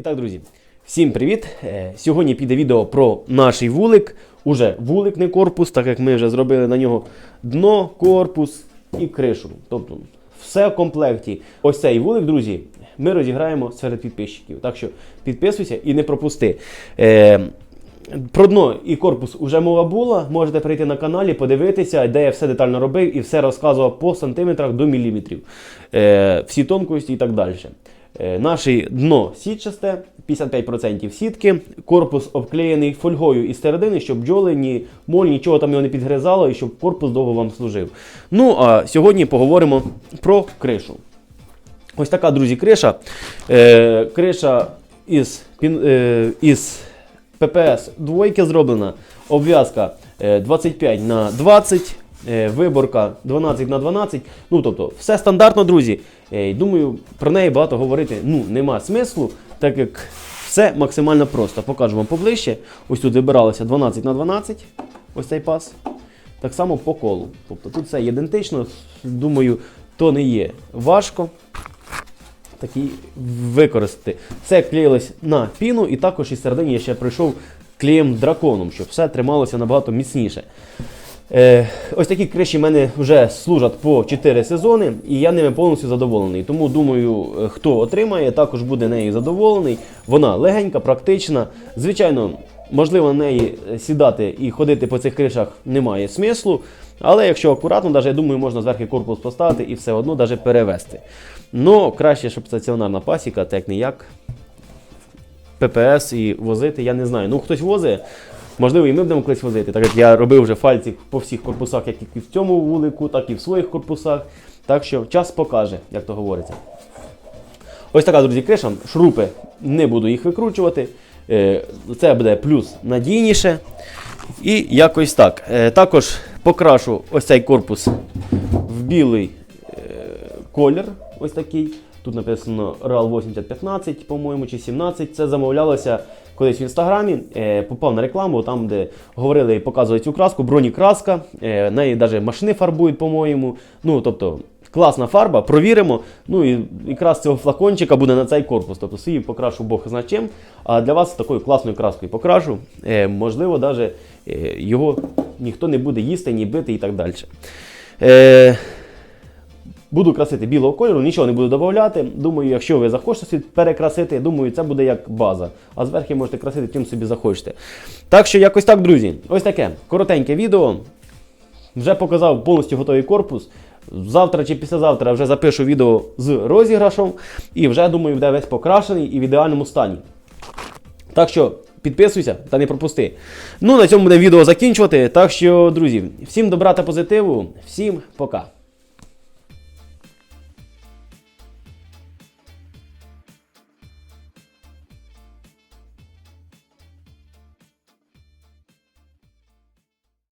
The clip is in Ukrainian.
І так, друзі, всім привіт! Е, Сьогодні піде відео про наш вулик. Уже вулик, не корпус, так як ми вже зробили на нього дно, корпус і кришу. Тобто все в комплекті. Ось цей вулик, друзі, ми розіграємо серед підписчиків. Так що підписуйся і не пропусти. Е, про дно і корпус уже мова була. Можете перейти на каналі, подивитися, де я все детально робив і все розказував по сантиметрах до міліметрів. Е, всі тонкості і так далі. Е, Наше дно сітчасте, 55% сітки, корпус обклеєний фольгою із середини, щоб бджоли, ні моль, нічого там його не підгризало і щоб корпус довго вам служив. Ну а сьогодні поговоримо про кришу. Ось така, друзі, криша. Е, криша із, е, із ППС двойки зроблена. Обв'язка е, 25 на 20, е, виборка 12 на 12. Ну, тобто, все стандартно, друзі. Е, Думаю, про неї багато говорити ну, нема смислу, так як все максимально просто. Покажу вам поближче. Ось тут вибиралося 12 на 12. Ось цей пас. Так само по колу. Тобто тут все ідентично. Думаю, то не є важко такий використати. Це клеїлось на піну, і також із середині я ще прийшов клеєм драконом, щоб все трималося набагато міцніше. Е, ось такі криші в мене вже служать по 4 сезони, і я ними повністю задоволений. Тому думаю, е, хто отримає, також буде нею задоволений. Вона легенька, практична. Звичайно, можливо, на неї е, сідати і ходити по цих кришах немає смислу. Але якщо акуратно, навіть, я думаю, можна зверху корпус поставити і все одно навіть перевести. Ну, краще, щоб стаціонарна пасіка, так не як. ППС і возити, я не знаю. Ну, хтось возить, можливо, і ми будемо колись возити. Так як я робив вже фальці по всіх корпусах, як і в цьому вулику, так і в своїх корпусах. Так що час покаже, як то говориться. Ось така, друзі, криша. Шурупи не буду їх викручувати. Е, Це буде плюс надійніше. І якось так. Е, Також покрашу ось цей корпус в білий е, колір. Ось такий. Тут написано RAL 8015, по-моєму, чи 17. Це замовлялося колись в інстаграмі. Е, попав на рекламу, там, де говорили і показували цю краску, бронікраска. Е, неї навіть машини фарбують, по-моєму. Ну, тобто, класна фарба, провіримо. Ну і якраз цього флакончика буде на цей корпус. Тобто свій покрашу Бог зна чим. А для вас такою класною краскою покрашу. Е, можливо, навіть його ніхто не буде їсти, ні бити і так далі. Буду красити білого кольору, нічого не буду додавати. Думаю, якщо ви захочете перекрасити, думаю, це буде як база. А зверху можете красити чим собі захочете. Так що якось так, друзі. Ось таке коротеньке відео. Вже показав повністю готовий корпус. Завтра чи післязавтра вже запишу відео з розіграшом. І вже думаю, буде весь покрашений і в ідеальному стані. Так що підписуйся та не пропусти. Ну, на цьому буде відео закінчувати. Так що, друзі, всім добра та позитиву, всім пока.